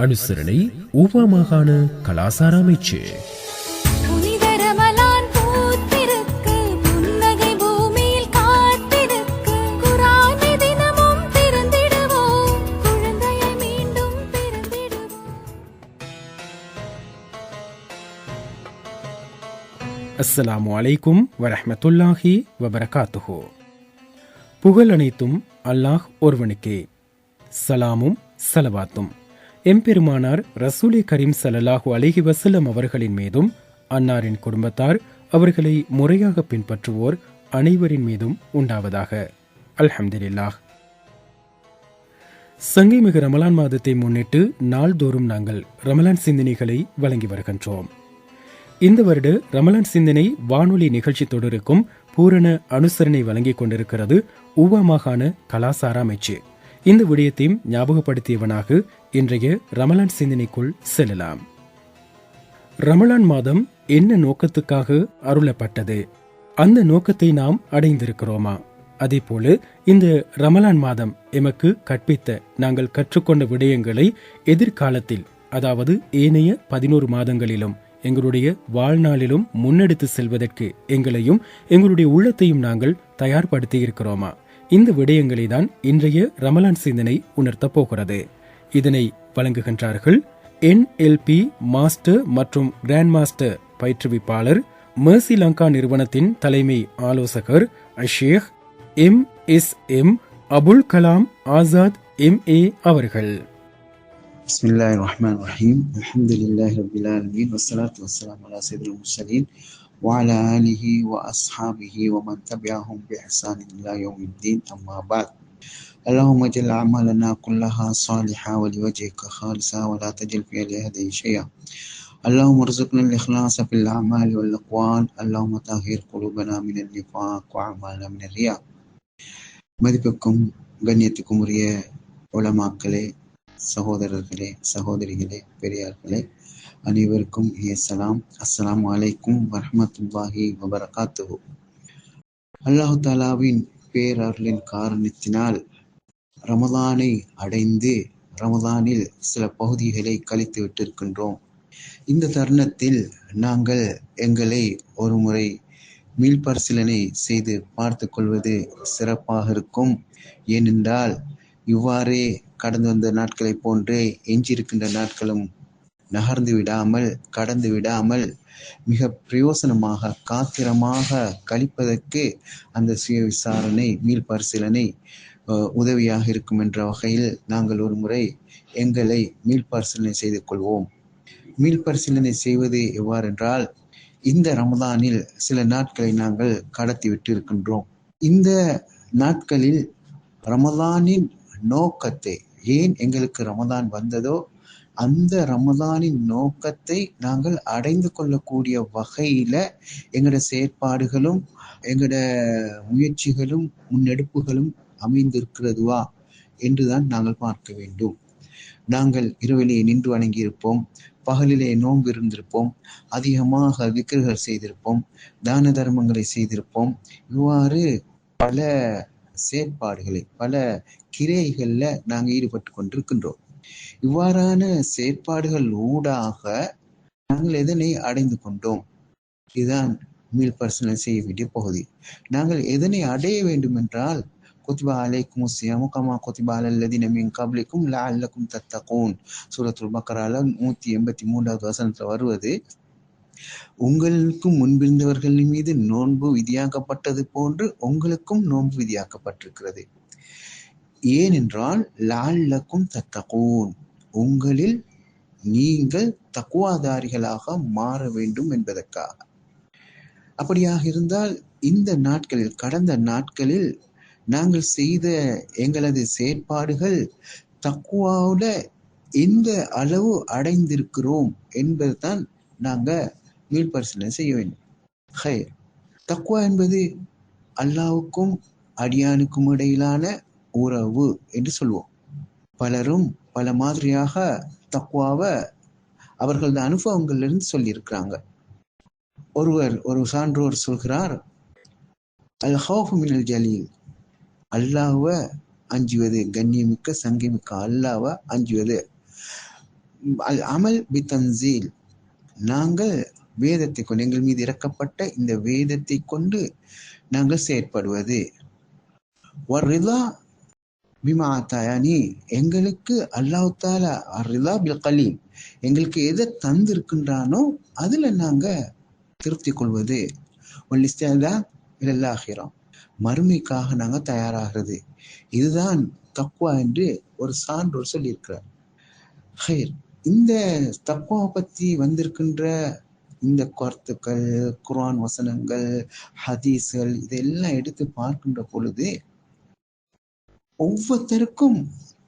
அனுசரணை ஊவா மாகாண கலாசார அமைச்சு. அஸ்ஸலாமு அலைக்கும் வரஹ்மத்துல்லாஹி வபரகாத்துஹு. புகழ் அனைத்தும் அல்லாஹ் ஒருவனுக்கே. சலாமும் சலவாத்தும். எம்பெருமானார் ரசூலே கரீம் ஸல்லல்லாஹு அலிஹி வசல்லம் அவர்களின் மீதும் அன்னாரின் குடும்பத்தார் அவர்களை முறையாக பின்பற்றுவோர் அனைவரின் மீதும் உண்டாவதாக. அல்ஹம்துலில்லாஹ். சங்கைமிகு ரமலான் மாதத்தை முன்னிட்டு நாள்தோறும் நாங்கள் ரமலான் சிந்தனைகளை வழங்கி வருகின்றோம். இந்த வருட ரமலான் சிந்தனை வானொலி நிகழ்ச்சி தொடருக்கும் பூரண அனுசரணை வழங்கிக் கொண்டிருக்கிறது ஊவா மாகாண கலாசார அமைச்சு. இந்த விடயத்தையும் ஞாபகப்படுத்தியவனாக இன்றைய ரமலான் சிந்தனைக்குள் செல்லலாம். ரமலான் மாதம் என்ன நோக்கத்துக்காக அருளப்பட்டது? அந்த நோக்கத்தை நாம் அடைந்திருக்கிறோமா? அதே போல இந்த ரமலான் மாதம் எமக்கு கற்பித்த நாங்கள் கற்றுக்கொண்ட விடயங்களை எதிர்காலத்தில் அதாவது ஏனைய பதினோரு மாதங்களிலும் எங்களுடைய வாழ்நாளிலும் முன்னெடுத்து செல்வதற்கு எங்களையும் எங்களுடைய உள்ளத்தையும் நாங்கள் தயார்படுத்தி இருக்கிறோமா இந்த விடயங்களை தான் இன்றைய ரமலான் சிந்தனை உணர்த்தப் போகிறது இதனை வழங்குகின்றார்கள் என்எல்பி மாஸ்டர் மற்றும் கிராண்ட் மாஸ்டர் பயிற்றுவிப்பாளர் mercy லங்கா நிறுவனத்தின் தலைமை ஆலோசகர் Ashek M S M Abul Kalam Azad M A அவர்கள் بسم الله الرحمن الرحيم الحمد لله رب العالمين والصلاة والسلام على سيد المرسلين وعلى آله وأصحابه ومن تبعهم بإحسان إلى يوم الدين أما بعد اللهم اجعل أعمالنا كلها صالحة ولوجهك خالصة ولا تجل في لأحد شيئا اللهم ارزقنا الإخلاص في الأعمال والأقوال اللهم طهر قلوبنا من النفاق وأعمالنا من الرياء மதிப்புக்கும் கண்ணியத்துக்கும் உரிய உலமாக்களே சகோதரர்களே சகோதரிகளே பெரியார்களே அனைவருக்கும் ஏசலாம் அஸ்லாம் வலைக்கும் வரமத்துல்லாஹி வபரகாத்து அல்லாஹு தாலாவின் பேரருளின் காரணத்தினால் ரமதானை அடைந்து ரமதானில் சில பகுதிகளை கழித்து விட்டிருக்கின்றோம். இந்த தருணத்தில் நாங்கள் எங்களை ஒரு முறை மீள்பரிசீலனை செய்து பார்த்து கொள்வது சிறப்பாக இருக்கும். ஏனென்றால் இவ்வாறே கடந்து வந்த நாட்களைப் போன்றே எஞ்சியிருக்கின்ற நாட்களும் நகர்ந்து விடாமல் கடந்து விடாமல் மிக பிரயோசனமாக காத்திரமாக கழிப்பதற்கு அந்த சுய விசாரணை மீள் பரிசீலனை உதவியாக இருக்கும் என்ற வகையில் நாங்கள் ஒரு முறை எங்களை மீள் பரிசீலனை செய்து கொள்வோம். மீள் பரிசீலனை செய்வது எவ்வாறென்றால் இந்த ரமதானில் சில நாட்களை நாங்கள் கடத்தி விட்டு இருக்கின்றோம் இந்த நாட்களில் ரமதானின் நோக்கத்தை ஏன் எங்களுக்கு ரமதான் வந்ததோ அந்த ரமதானின் நோக்கத்தை நாங்கள் அடைந்து கொள்ளக்கூடிய வகையில எங்களோட செயற்பாடுகளும் எங்களோட முயற்சிகளும் முன்னெடுப்புகளும் அமைந்திருக்கிறதுவா என்றுதான் நாங்கள் பார்க்க வேண்டும். நாங்கள் இரவிலே நின்று வணங்கியிருப்போம் பகலிலே நோன்பு இருந்திருப்போம் அதிகமாக விக்கிரகள் செய்திருப்போம் தான தர்மங்களை செய்திருப்போம். இவ்வாறு பல செயற்பாடுகளை பல கிரைகளில் நாங்கள் ஈடுபட்டு கொண்டிருக்கின்றோம். இவ்வாறான செயற்பாடுகள் ஊடாக நாங்கள் எதனை அடைந்து கொண்டோம்? இதுதான் மீள் பரிசீலனை செய்ய வேண்டிய பகுதி. நாங்கள் எதனை அடைய வேண்டும் என்றால் குத்திபா அலைக்கும் சியாமு கமா குத்திபா அல்லதின மின் கப்லிக்கும் லஅல்லக்கும் தத்தகூன். சூரத்துல் பக்கரால நூத்தி எண்பத்தி மூன்றாவது வசனத்துல வருவது உங்களுக்கும் முன்பிருந்தவர்களின் மீது நோன்பு விதியாக்கப்பட்டது போன்று உங்களுக்கும் நோன்பு விதியாக்கப்பட்டிருக்கிறது. ஏனென்றால் லால்லக்கும் தத்தகூன் உங்களில் நீங்கள் தக்குவாதாரிகளாக மாற வேண்டும் என்பதற்காக. அப்படியாக இருந்தால் இந்த நாட்களில் கடந்த நாட்களில் நாங்கள் செய்த எங்களது செயற்பாடுகள் தக்குவாவோட எந்த அளவு அடைந்திருக்கிறோம் என்பதுதான் நாங்கள் மீள்பரிசீலனை செய்ய வேண்டும். தக்குவா என்பது அல்லாவுக்கும் அடியானுக்கும் இடையிலான உறவு என்று சொல்லுவோம் பலரும் பல மாதிரியாக தக்குவாவை அவர்களது அனுபவங்களிலிருந்து சொல்லியிருக்கிறாங்க. ஒருவர் ஒரு சான்றோர் சொல்கிறார் அல் ஹவுஃபு மினல் ஜலீல். அல்லாஹ்வை அஞ்சுவது கண்ணியமிக்க சங்கிமிக்க. அல்லாஹ்வை அஞ்சுவது. அல் அமல் பி தன்சீல். நாங்கள் வேதத்தை கொண்டு எங்கள் மீது இறக்கப்பட்ட இந்த வேதத்தை கொண்டு நாங்கள் செயற்படுவது. வர்ரிதா பிமா தயானி எங்களுக்கு அல்லாஹு தாலா அரிதா பில் கலீம். எங்களுக்கு எதை தந்திருக்கின்றானோ அதில் நாங்கள் திருப்தி கொள்வது. ஒல்லிஸ்தா இல்லாகிறோம் மறுமைக்காக நாங்கள் தயாராகிறது. இதுதான் தக்குவா என்று ஒரு சான்றோர் சொல்லியிருக்கிறார். ஹைர் இந்த தக்குவா பற்றி வந்திருக்கின்ற இந்த கருத்துக்கள் குரான் வசனங்கள் ஹதீஸ்கள் இதெல்லாம் எடுத்து பார்க்கின்ற பொழுது ஒவ்வொருத்தருக்கும்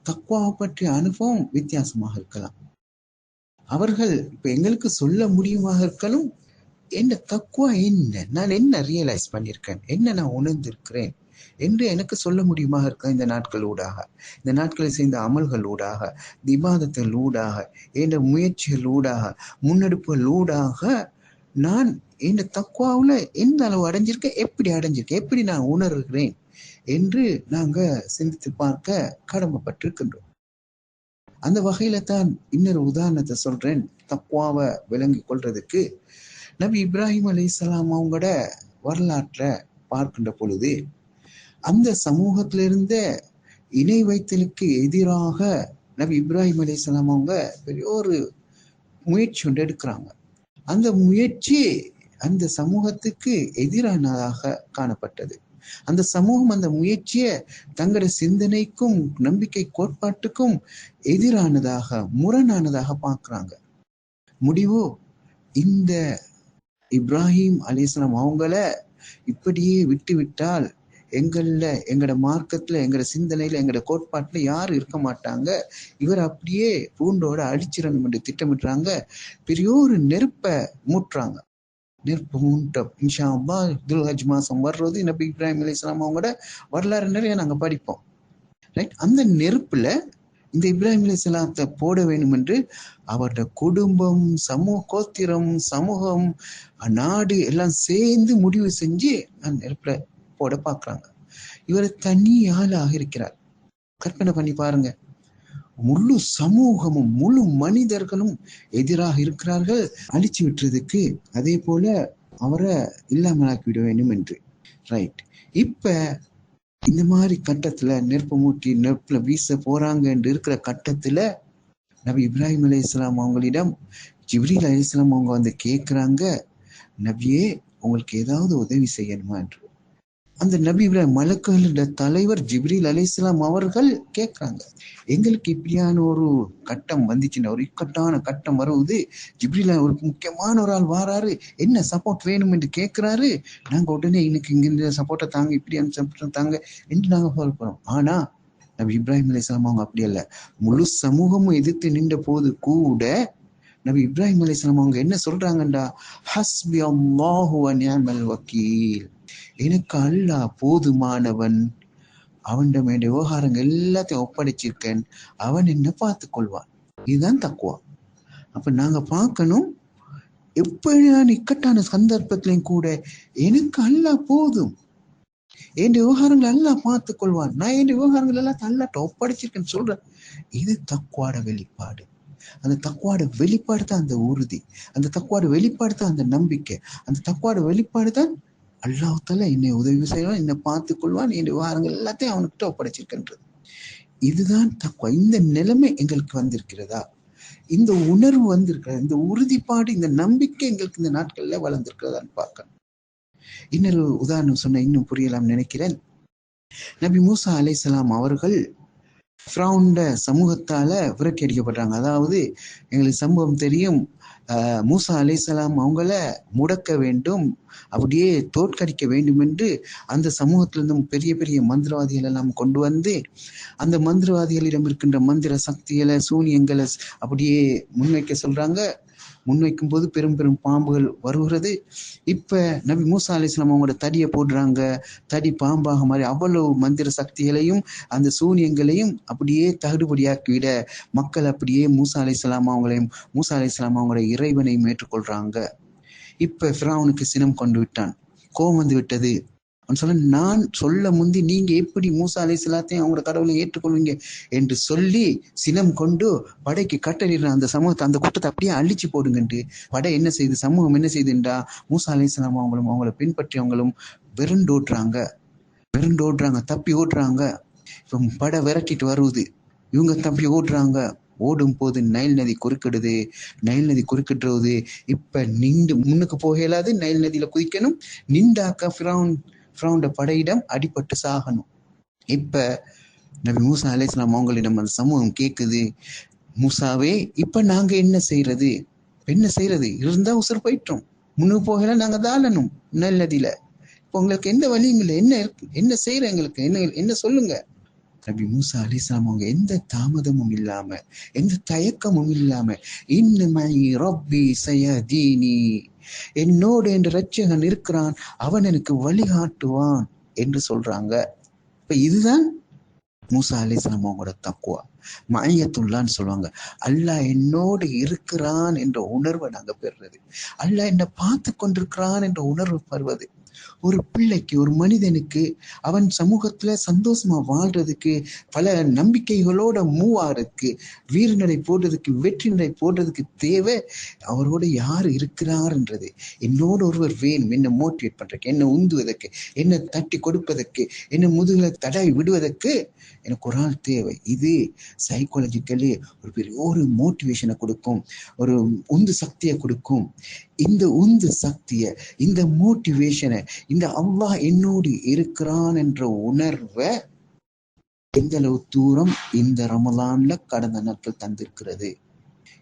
தக்குவாவை பற்றிய அனுபவம் வித்தியாசமாக இருக்கலாம். அவர்கள் இப்ப எங்களுக்கு சொல்ல முடியுமாக இருக்கலாம். என்ன தக்குவா என்ன? நான் என்ன ரியலைஸ் பண்ணியிருக்கேன்? என்ன நான் உணர்ந்திருக்கிறேன்? என்று எனக்கு சொல்ல முடியுமாக இருக்க இந்த நாட்கள் ஊடாக இந்த நாட்களை செய்த அமல்கள் ஊடாக திபாதத்தில் ஊடாக என்ற முயற்சிகள் ஊடாக முன்னெடுப்புகள் ஊடாக நான் இந்த தக்குவாவில் எந்த அளவு அடைஞ்சிருக்கேன்? எப்படி அடைஞ்சிருக்கேன்? எப்படி நான் உணர்கிறேன்? என்று நாங்க சிந்தித்து பார்க்க கடமைப்பட்டிருக்கின்றோம். அந்த வகையில தான் இன்னொரு உதாரணத்தை சொல்றேன். தக்குவாவை விளங்கி கொள்றதுக்கு. நபி இப்ராஹிம் அலி இஸ்லாம் அவங்களோட வரலாற்றை பார்க்கின்ற பொழுது அந்த சமூகத்திலிருந்த இணை வைத்தலுக்கு எதிராக நபி இப்ராஹிம் அலைஹிஸ்ஸலாம் அவங்க பெரிய ஒரு முயற்சி ஒன்று எடுக்கிறாங்க. அந்த முயற்சி அந்த சமூகத்துக்கு எதிரானதாக காணப்பட்டது. அந்த சமூகம் அந்த முயற்சியை தங்களோட சிந்தனைக்கும் நம்பிக்கை கோட்பாட்டுக்கும் எதிரானதாக முரணானதாக பார்க்குறாங்க. முடிவோ? இந்த இப்ராஹிம் அலிஸ்லாம் அவங்கள இப்படியே விட்டு விட்டால் எங்கள்ல எங்களோட மார்க்கத்துல எங்களோட சிந்தனையில எங்களோட கோட்பாட்டுல யாரும் இருக்க மாட்டாங்க? இவர் அப்படியே பூண்டோட அழிச்சிடணும் என்று திட்டமிடுறாங்க. பெரிய ஒரு நெருப்பை மூட்டுறாங்க. நெருப்பு மூட்டம் இன்ஷா அல்லா துல்ஹஜ் மாசம் வர்றது நபி இப்ராஹிம் அலிஸ்லாம் அவங்களோட வரலாறு நிறைய நாங்கள் படிப்போம். ரைட் அந்த நெருப்புல இந்த இப்ராஹிம் அலிஸ்லாத்தை போட வேண்டும் என்று அவரோட குடும்பம் சமூக கோத்திரம் சமூகம் நாடு எல்லாம் சேர்ந்து முடிவு செஞ்சு அந்த நெருப்புல போட பார்க்குறாங்க. இவர் தனி ஆளாக இருக்கிறார் கற்பனை பண்ணி பாருங்க. முழு சமூகமும் முழு மனிதர்களும் எதிராக இருக்கிறார்கள். அழிச்சு விட்டுறதுக்கு அதே போல அவரை இல்லாமலாக்கி விட வேண்டும் என்று. ரைட் இப்ப இந்த மாதிரி கட்டத்துல நெருப்பு மூட்டி நெருப்புல வீச போறாங்க என்று இருக்கிற கட்டத்துல நபி இப்ராஹிம் அலி இஸ்லாம் அவங்களிடம் ஜிப்ரீல் அலி இஸ்லாம் அவங்க வந்து கேட்கிறாங்க நபியே உங்களுக்கு ஏதாவது உதவி செய்யணுமா? என்று. அந்த நபி இப்ராஹிம் மலக்குகளோட தலைவர் ஜிப்ரீல் அலி இஸ்லாம் அவர்கள் கேட்கிறாங்க எங்களுக்கு இப்படியான ஒரு கட்டம் வந்துச்சுன்னா ஒரு இக்கட்டான கட்டம் வருவது ஜிப்ரீல் ஒரு முக்கியமான ஒரு ஆள் வாராரு என்ன சப்போர்ட் வேணும் என்று கேட்கிறாரு? நாங்க உடனே இன்னைக்கு இங்க சப்போர்ட்டை தாங்க இப்படியான சப்போர்ட்டை தாங்க என்று நாங்க சொல்றோம் ஆனா நபி இப்ராஹிம் அலி இஸ்லாம் அவங்க அப்படி அல்ல. முழு சமூகமும் எதிர்த்து நின்ற போது கூட நபி இப்ராஹிம் அலி இஸ்லாம் அவங்க என்ன சொல்றாங்கண்டா? ஹஸ்பி அல்லாஹு வக்கீல். எனக்கு அல்லாஹ் போதுமானவன். அவன்கிட்ட வேண்டிய விவகாரங்கள் எல்லாத்தையும் ஒப்படைச்சிருக்கேன். அவன் என்ன பார்த்து கொள்வான். இதுதான் தக்குவா. அப்ப நாங்க பார்க்கணும் எப்படியான இக்கட்டான சந்தர்ப்பத்திலையும் கூட எனக்கு அல்லாஹ் போதும். என் விவகாரங்கள் எல்லாம் பார்த்து கொள்வான். நான் என் விவகாரங்கள் எல்லாம் அல்லாட்ட ஒப்படைச்சிருக்கேன்னு சொல்றேன். இது தக்குவாட வெளிப்பாடு. அந்த தக்குவாட வெளிப்பாடு தான் அந்த உறுதி. அந்த தக்குவாட வெளிப்பாடு தான் அந்த நம்பிக்கை. அந்த தக்குவாட வெளிப்பாடு தான் அல்லாஹால என்னை உதவி செய்வான் என்னை பார்த்து கொள்வான் என் விவகாரங்கள் எல்லாத்தையும் அவன்கிட்ட ஒப்படைச்சிருக்கின்றது. இதுதான் தக்குவா இந்த நிலைமை எங்களுக்கு வந்திருக்கிறதா? இந்த உணர்வு வந்திருக்கிறதா? இந்த உறுதிப்பாடு இந்த நம்பிக்கை எங்களுக்கு இந்த நாட்கள்ல வளர்ந்திருக்கிறதான்னு பார்க்கணும். இன்னொரு உதாரணம் சொன்ன இன்னும் புரியலாம் நினைக்கிறேன். நபி மூசா அலைசலாம் அவர்கள் ஃப்ரௌண்ட சமூகத்தால விரட்டி அடிக்கப்படுறாங்க. அதாவது எங்களுக்கு சம்பவம் தெரியும் மூசா அலிசலாம் அவங்கள முடக்க வேண்டும் அப்படியே தோற்கடிக்க வேண்டும் என்று அந்த சமூகத்திலிருந்தும் பெரிய பெரிய மந்திரவாதிகள் எல்லாம் கொண்டு வந்து அந்த மந்திரவாதிகளிடம் இருக்கின்ற மந்திர சக்திகளை சூனியங்களை அப்படியே முன்வைக்க சொல்றாங்க. முன்வைக்கும் போது பெரும் பெரும் பாம்புகள் வருகிறது. இப்ப நபி மூசா அலிஸ்லாம் அவங்களோட தடியை போடுறாங்க. தடி பாம்பாக மாதிரி அவ்வளவு மந்திர சக்திகளையும் அந்த சூனியங்களையும் அப்படியே தகுடுபடியாக்கிவிட மக்கள் அப்படியே மூசா அலிஸ்லாம் அவங்களையும் மூசா அலிஸ்லாம் அவங்களோட இறைவனையும் ஏற்றுக்கொள்றாங்க. இப்ப ஃபிரௌனுக்கு சினம் கொண்டு விட்டான். கோபம் வந்து விட்டது. சொல்ல நான் சொல்ல முந்தி நீங்க எப்படி மூசா அலை எல்லாத்தையும் அவங்களோட கடவுளை ஏற்றுக்கொள்வீங்க? என்று சொல்லி சினம் கொண்டு படைக்கு கட்டளிடுற அந்த சமூகத்தை அந்த கூட்டத்தை அப்படியே அழிச்சு போடுங்கன்ட்டு படை என்ன செய்யுது சமூகம் என்ன செய்யுதுன்றா மூசா அலை அவங்களும் அவங்கள பின்பற்றியவங்களும் வெருண்டோட்டுறாங்க வெருண்டோடுறாங்க தப்பி ஓடுறாங்க. இப்போ படை விரட்டிட்டு வருவது இவங்க தப்பி ஓடுறாங்க. ஓடும் போது நைல் நதி குறுக்கிடுது. நைல் நதி குறுக்கிடுறது. இப்ப நின்று முன்னுக்கு போக இயலாது. நைல் நதியில குதிக்கணும். நின்றாக்க ஃபிரௌன் ஃபிரௌண்ட படையிடம் அடிபட்டு சாகணும். இப்ப நபி மூசா அலைஹிஸ்ஸலாம் அவங்களிடம் அந்த சமூகம் கேக்குது மூசாவே இப்ப நாங்க என்ன செய்யறது என்ன செய்யறது இருந்தா உசுர் போயிட்டோம். முன்னுக்கு போகல நாங்க தாழணும். நல்லதில. நதியில இப்போ உங்களுக்கு எந்த வழியும் இல்லை. என்ன என்ன செய்யற எங்களுக்கு? என்ன என்ன சொல்லுங்க? நபி மூசா அலிஸ்லாம் அவங்க எந்த தாமதமும் இல்லாம எந்த தயக்கமும் இல்லாம இன்னமை ரப்பி சயதீனி என்னோடு என்று ரட்சகன் இருக்கிறான் அவன் எனக்கு வழிகாட்டுவான் என்று சொல்றாங்க. இப்ப இதுதான் மூசா அலிஸ்லாம் அவங்களோட தக்குவா மாயத்துள்ளான்னு சொல்லுவாங்க. அல்லாஹ் என்னோடு இருக்கிறான் என்ற உணர்வை நாங்க பெறுறது. அல்லாஹ் என்ன பார்த்து கொண்டிருக்கிறான் என்ற உணர்வு பெறுவது ஒரு பிள்ளைக்கு ஒரு மனிதனுக்கு அவன் சமூகத்துல சந்தோஷமா வாழ்றதுக்கு பல நம்பிக்கைகளோட மூவ் ஆகிறதுக்கு வீரநடை போடுறதுக்கு வெற்றி நடை போடுறதுக்கு தேவை அவரோட யார் இருக்கிறார்ன்றது. என்னோட ஒருவர் வேணும். என்ன மோட்டிவேட் பண்றதுக்கு என்ன உந்துவதற்கு என்ன தட்டி கொடுப்பதற்கு என்ன முதுகுல தடவி விடுவதற்கு எனக்கு ஒரு ஆள் தேவை. இது சைக்காலஜிக்கலி ஒரு பெரிய ஒரு மோட்டிவேஷனை கொடுக்கும். ஒரு உந்து சக்தியை கொடுக்கும். இந்த உந்து சக்தியை இந்த மோட்டிவேஷனை இந்த அல்லாஹ் என்னோடு இருக்கிறான் என்ற உணர்வை எந்த அளவு தூரம் இந்த ரமலான்ல கடந்த நாட்கள் தந்திருக்கிறது?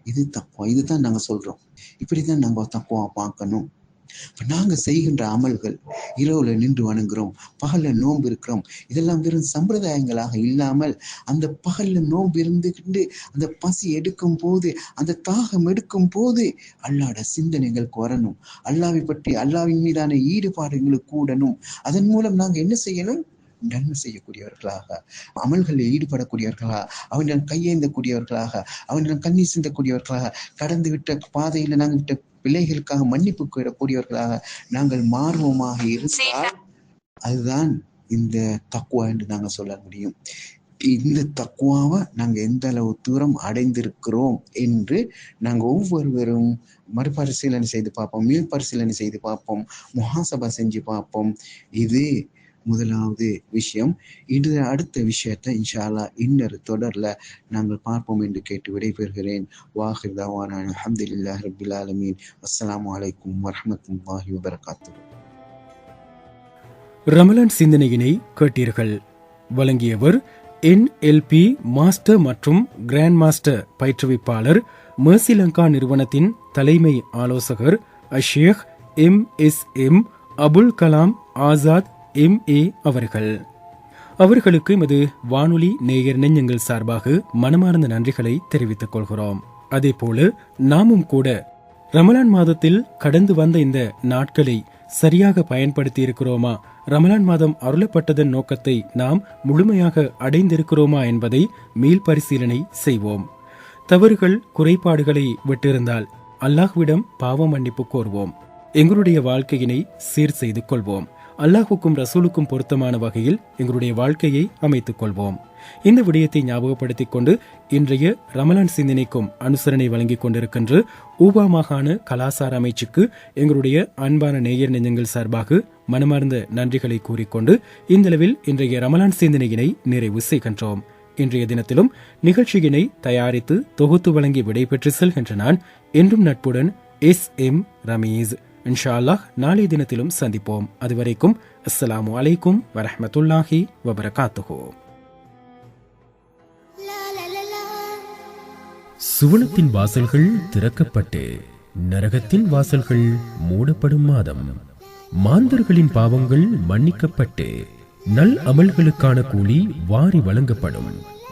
இது தக்குவா இதுதான் நாங்க சொல்றோம். இப்படிதான் நாங்க தக்குவா பார்க்கணும். இப்போ நாங்கள் செய்கின்ற அமல்கள் இரவில் நின்று வணங்குகிறோம் பகலில் நோன்பு இருக்கிறோம் இதெல்லாம் வெறும் சம்பிரதாயங்களாக இல்லாமல் அந்த பகலில் நோன்பு இருந்துகிட்டு அந்த பசி எடுக்கும் போது அந்த தாகம் எடுக்கும் போது அல்லாட சிந்தனைகள் குறணும் அல்லாவை பற்றி அல்லாவின் மீதான ஈடுபாடு கூடணும். அதன் மூலம் நாங்கள் என்ன செய்யணும்? நன்மை செய்யக்கூடியவர்களாக அமல்களில் ஈடுபடக்கூடியவர்களாக அவனிடம் கையேந்தக்கூடியவர்களாக அவனிடம் கண்ணீர் சிந்தக்கூடியவர்களாக கடந்து விட்ட பாதையில் நாங்கள் விட்ட பிள்ளைகளுக்காக மன்னிப்பு கூறக்கூடியவர்களாக நாங்கள் மாறுவோமாக இருந்தால் அதுதான் இந்த தக்குவா என்று நாங்க சொல்ல முடியும். இந்த தக்குவாவை நாங்க எந்த அளவு தூரம் அடைந்திருக்கிறோம் என்று நாங்க ஒவ்வொருவரும் மறுபரிசீலனை செய்து பார்ப்போம் மீள் பரிசீலனை செய்து பார்ப்போம் முஹாசபா செஞ்சு பார்ப்போம். இது முதலாவது விஷயம். இது அடுத்த விஷயத்தை இன்ஷால்லா இன்னொரு தொடர்ல நாங்கள் பார்ப்போம் என்று கேட்டு விடைபெறுகிறேன். வாஹிர் தவானா அல்ஹம்துலில்லாஹி ஆலமீன் ரமலான் சிந்தனையினை கேட்டீர்கள். வழங்கியவர் என்எல்பி மாஸ்டர் மற்றும் கிராண்ட் மாஸ்டர் பயிற்றுவிப்பாளர் மேசிலங்கா நிறுவனத்தின் தலைமை ஆலோசகர் Ash-Sheikh M S M Abul Kalam Azad M. A. அவர்கள். அவர்களுக்கு எமது வானொலி நேயர் நெஞ்சங்கள் சார்பாக மனமார்ந்த நன்றிகளை தெரிவித்துக் கொள்கிறோம். அதேபோல நாமும் கூட ரமலான் மாதத்தில் கடந்து வந்த இந்த நாட்களை சரியாக பயன்படுத்தி இருக்கிறோமா ரமலான் மாதம் அருளப்பட்டதன் நோக்கத்தை நாம் முழுமையாக அடைந்திருக்கிறோமா என்பதை மீள் பரிசீலனை செய்வோம். தவறுகள் குறைபாடுகளை விட்டிருந்தால் அல்லாஹ்விடம் பாவ மன்னிப்பு கோருவோம். எங்களுடைய வாழ்க்கையினை சீர் செய்து கொள்வோம். அல்லாஹுக்கும் ரசூலுக்கும் பொருத்தமான வகையில் எங்களுடைய வாழ்க்கையை அமைத்துக் கொள்வோம். இந்த விடயத்தை ஞாபகப்படுத்திக் கொண்டு இன்றைய ரமலான் சிந்தனைக்கும் அனுசரணை வழங்கிக் கொண்டிருக்கின்ற ஊபா மாகாண கலாசார அமைச்சுக்கு எங்களுடைய அன்பான நேயர் நெஞ்சங்கள் சார்பாக மனமார்ந்த நன்றிகளை கூறிக்கொண்டு இந்தளவில் இன்றைய ரமலான் சிந்தனையினை நிறைவு செய்கின்றோம். இன்றைய தினத்திலும் நிகழ்ச்சியினை தயாரித்து தொகுத்து வழங்கி விடைபெற்று செல்கின்ற நான் என்றும் நட்புடன் எஸ் எம் ரமீஸ். இன்ஷா அல்லாஹ் நாளைய தினத்திலும் சந்திப்போம். அதுவரைக்கும் அஸ்லாம் வலைக்கும் வரமத்துல்லாஹி வபரகாத்துஹு. சுவனத்தின் வாசல்கள் திறக்கப்பட்டு நரகத்தின் வாசல்கள் மூடப்படும் மாதம். மாந்தர்களின் பாவங்கள் மன்னிக்கப்பட்டு நல் அமல்களுக்கான கூலி வாரி வழங்கப்படும்.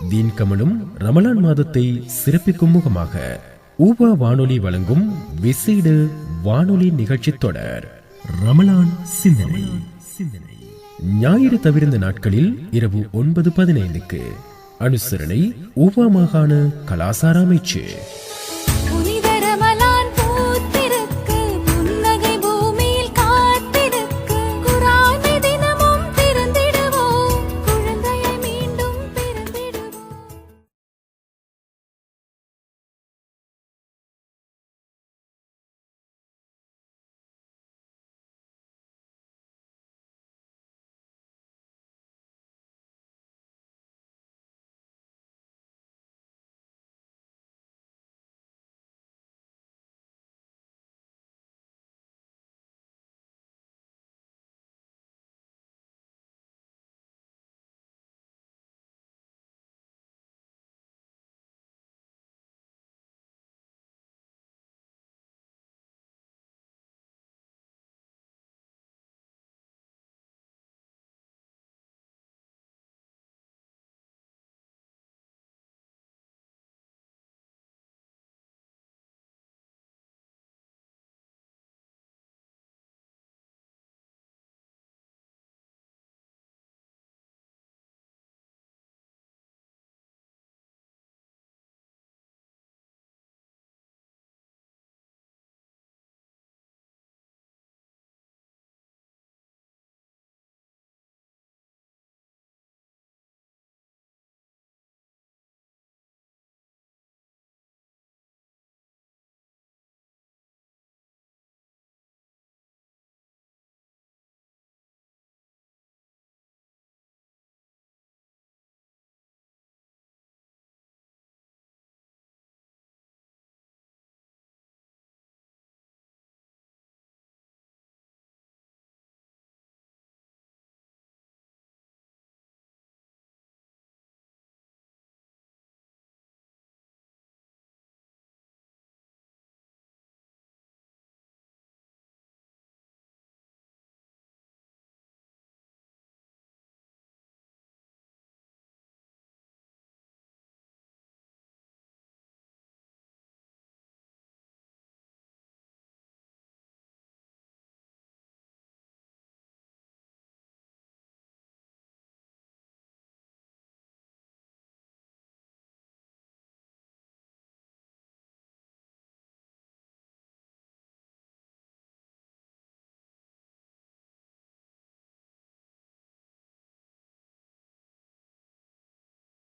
தீன் கமலும் ரமலான் மாதத்தை சிறப்பிக்கும் முகமாக ஊபா வானொலி வழங்கும் விசேட வானொலி நிகழ்ச்சி தொடர் ரமலான் சிந்தனை. சிந்தனை ஞாயிறு தவிர்ந்த நாட்களில் இரவு ஒன்பது பதினைந்துக்கு அனுசரணை ஊவா மாகாண கலாசார அமைச்சு.